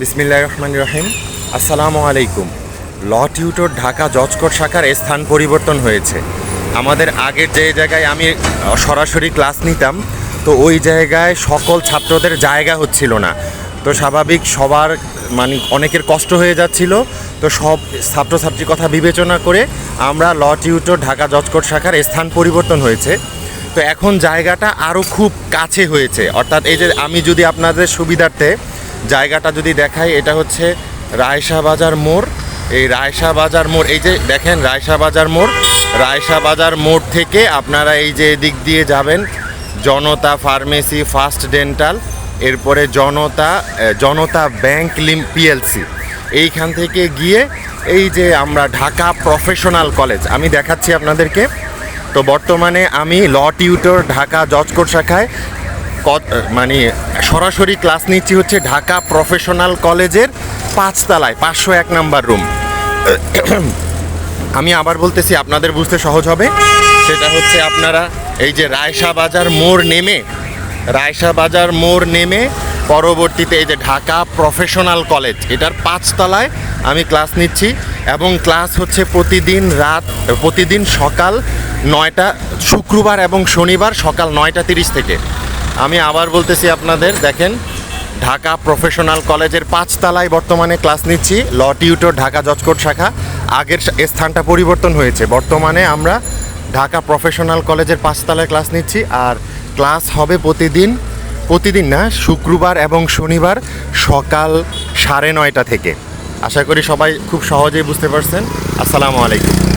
বিসমিল্লাহ রহমান রহিম। আসসালামু আলাইকুম। ল টিউটর ঢাকা জজকোট শাখার স্থান পরিবর্তন হয়েছে। আমাদের আগের যে জায়গায় আমি সরাসরি ক্লাস নিতাম, তো ওই জায়গায় সকল ছাত্রদের জায়গা হচ্ছিল না। তো স্বাভাবিক সবার মানে অনেকের কষ্ট হয়ে যাচ্ছিল, তো সব ছাত্রছাত্রীর কথা বিবেচনা করে আমরা ল টিউটর ঢাকা জজকোট শাখার স্থান পরিবর্তন হয়েছে। তো এখন জায়গাটা আরও খুব কাছে হয়েছে। অর্থাৎ এই যে আমি যদি আপনাদের সুবিধার্থে জায়গাটা যদি দেখাই, এটা হচ্ছে রায়শা বাজার মোড়। এই রায়শা বাজার মোড়, এই যে দেখেন রায়শা বাজার মোড়। রায়শা বাজার মোড় থেকে আপনারা এই যে দিক দিয়ে যাবেন, জনতা ফার্মেসি, ফার্স্ট ডেন্টাল, এরপরে জনতা জনতা ব্যাংক লিম, পিএলসি। এইখান থেকে গিয়ে এই যে আমরা ঢাকা প্রফেশনাল কলেজ, আমি দেখাচ্ছি আপনাদেরকে। তো বর্তমানে আমি ল টিউটর ঢাকা জজকোট শাখায় মানে সরাসরি ক্লাস নিচ্ছি হচ্ছে ঢাকা প্রফেশনাল কলেজের পাঁচতলায়, পাঁচশো এক নাম্বার রুম। আমি আবার বলতেছি, আপনাদের বুঝতে সহজ হবে। সেটা হচ্ছে আপনারা এই যে রায়শা বাজার মোড় নেমে রায়সা বাজার মোড় নেমে পরবর্তীতে এই যে ঢাকা প্রফেশনাল কলেজ, এটার পাঁচতলায় আমি ক্লাস নিচ্ছি এবং ক্লাস হচ্ছে প্রতিদিন রাত, প্রতিদিন সকাল নয়টা, শুক্রবার এবং শনিবার সকাল নয়টা তিরিশ থেকে। আমি আবার বলতেছি আপনাদের, দেখেন, ঢাকা প্রফেশনাল কলেজের পাঁচতলায় বর্তমানে ক্লাস নিচ্ছি ল টিউটর ঢাকা জজকোট শাখা। আগের স্থানটা পরিবর্তন হয়েছে। বর্তমানে আমরা ঢাকা প্রফেশনাল কলেজের পাঁচতলায় ক্লাস নিচ্ছি আর ক্লাস হবে প্রতিদিন প্রতিদিন না, শুক্রবার এবং শনিবার সকাল সাড়ে নয়টা থেকে। আশা করি সবাই খুব সহজেই বুঝতে পারছেন। আসসালামু আলাইকুম।